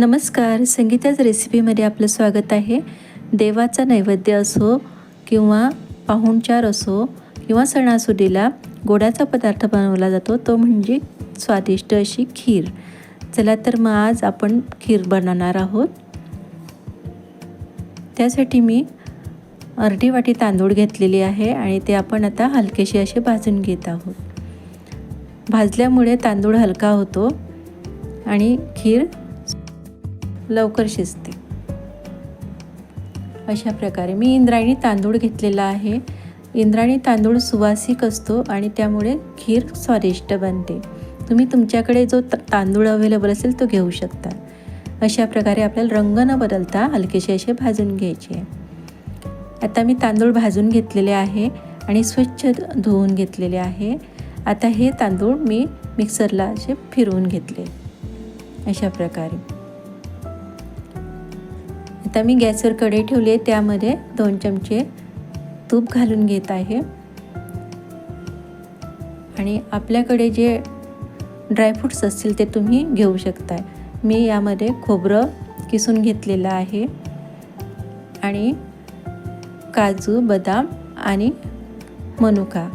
नमस्कार. संगीताच रेसिपीमध्ये आपलं स्वागत आहे. देवाचा नैवेद्य असो किंवा पाहुणचार असो किंवा सणासुदीला गोडाचा पदार्थ बनवला जातो तो म्हणजे स्वादिष्ट अशी खीर. चला तर मग आज आपण खीर बनवणार आहोत. त्यासाठी मी अर्धी वाटी तांदूळ घेतलेली आहे आणि ते आपण आता हलकेशी असे भाजून घेत आहोत. भाजल्यामुळे तांदूळ हलका होतो आणि खीर लवकर शिजते. अशा प्रकारे मी इंद्रायणी तांदूळ घेतलेला आहे. इंद्रायणी तांदूळ सुवासिक असतो आणि त्यामुळे खीर स्वादिष्ट बनते. तुम्ही तुमच्याकडे जो तांदूळ अवेलेबल असेल तो घेऊ शकता. अशा प्रकारे आपल्याला रंग न बदलता हलकेसे असे भाजून घ्यायचे. आता मी तांदूळ भाजून घेतलेले आहे आणि स्वच्छ धुवून घेतलेले आहे. आता हे तांदूळ मी मिक्सरला असे फिरवून घेतले. अशा प्रकारे. आता मी गॅसवर कढई ठेवली आहे त्यामध्ये दोन चमचे तूप घालून घेत आहे. आणि आपल्याकडे जे ड्रायफ्रूट्स असतील ते तुम्ही घेऊ शकताय. मी यामध्ये खोबरं किसून घेतलेलं आहे. आणि काजू बदाम आणि मनुका.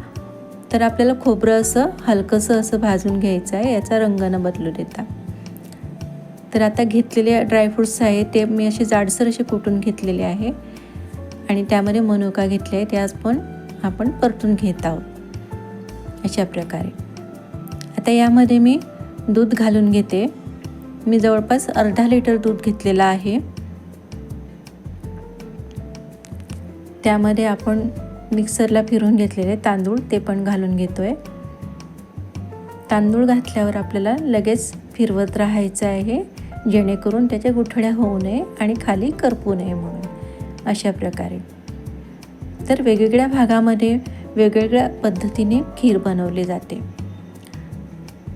तर आपल्याला खोबरं असं हलकंसं असं भाजून घ्यायचं आहे याचा रंग न बदलू देता. तर आता घेतलेले ड्रायफ्रूट्स आहे ते मी असे जाडसर असे कुटून घेतलेले आहे. आणि त्यामध्ये मनुका घेतले आहे त्यास पण आपण परतून घेत आहोत. अशा प्रकारे. आता यामध्ये मी दूध घालून घेते. मी जवळपास अर्धा लिटर दूध घेतलेलं आहे. त्यामध्ये आपण मिक्सरला फिरून घेतलेले तांदूळ ते पण घालून घेतो आहे तांदूळ घातल्यावर आपल्याला लगेच फिरवत राहायचं आहे. जेणेकरून त्याच्या गुठळ्या होऊ नये आणि खाली करपू नये म्हणून अशा प्रकारे. तर वेगवेगळ्या भागामध्ये वेगवेगळ्या पद्धतीने खीर बनवली जाते.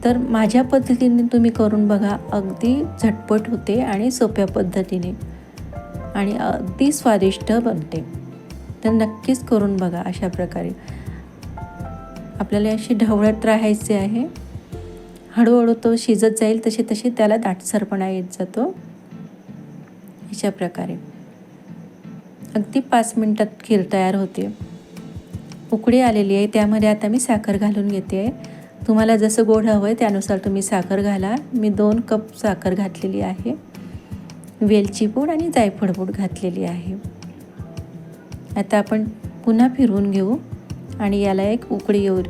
तर माझ्या पद्धतीने तुम्ही करून बघा अगदी झटपट होते आणि सोप्या पद्धतीने आणि अगदी स्वादिष्ट बनते. तर नक्कीच करून बघा अशा प्रकारे. आपल्याला अशी ढवळत राहायचे आहे. हळूहळू तो शिजत जाईल तसे तसे त्याला दाटसरपणा येत जातो. अशा प्रकारे. अगदी पाच मिनटात खीर तयार होते. उकडी आलेली आहे त्यामध्ये आता मी साखर घालून घेते. आहे तुम्हाला जसं गोड हवं आहे त्यानुसार तुम्ही साखर घाला. मी दोन कप साखर घातलेली आहे. वेलची पूड आणि जायफळ पूड घातलेली आहे. आता आपण पुन्हा फिरवून घेऊ आणि याला एक उकडी येऊ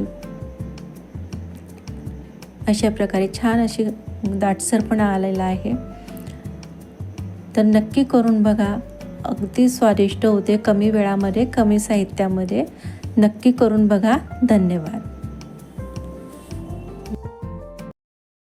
अशा प्रकारे छान अशी दाटसरपणा आलेला आहे. तर नक्की करून बघा. अगदी स्वादिष्ट होते कमी वेळामध्ये कमी साहित्यामध्ये. नक्की करून बघा. धन्यवाद.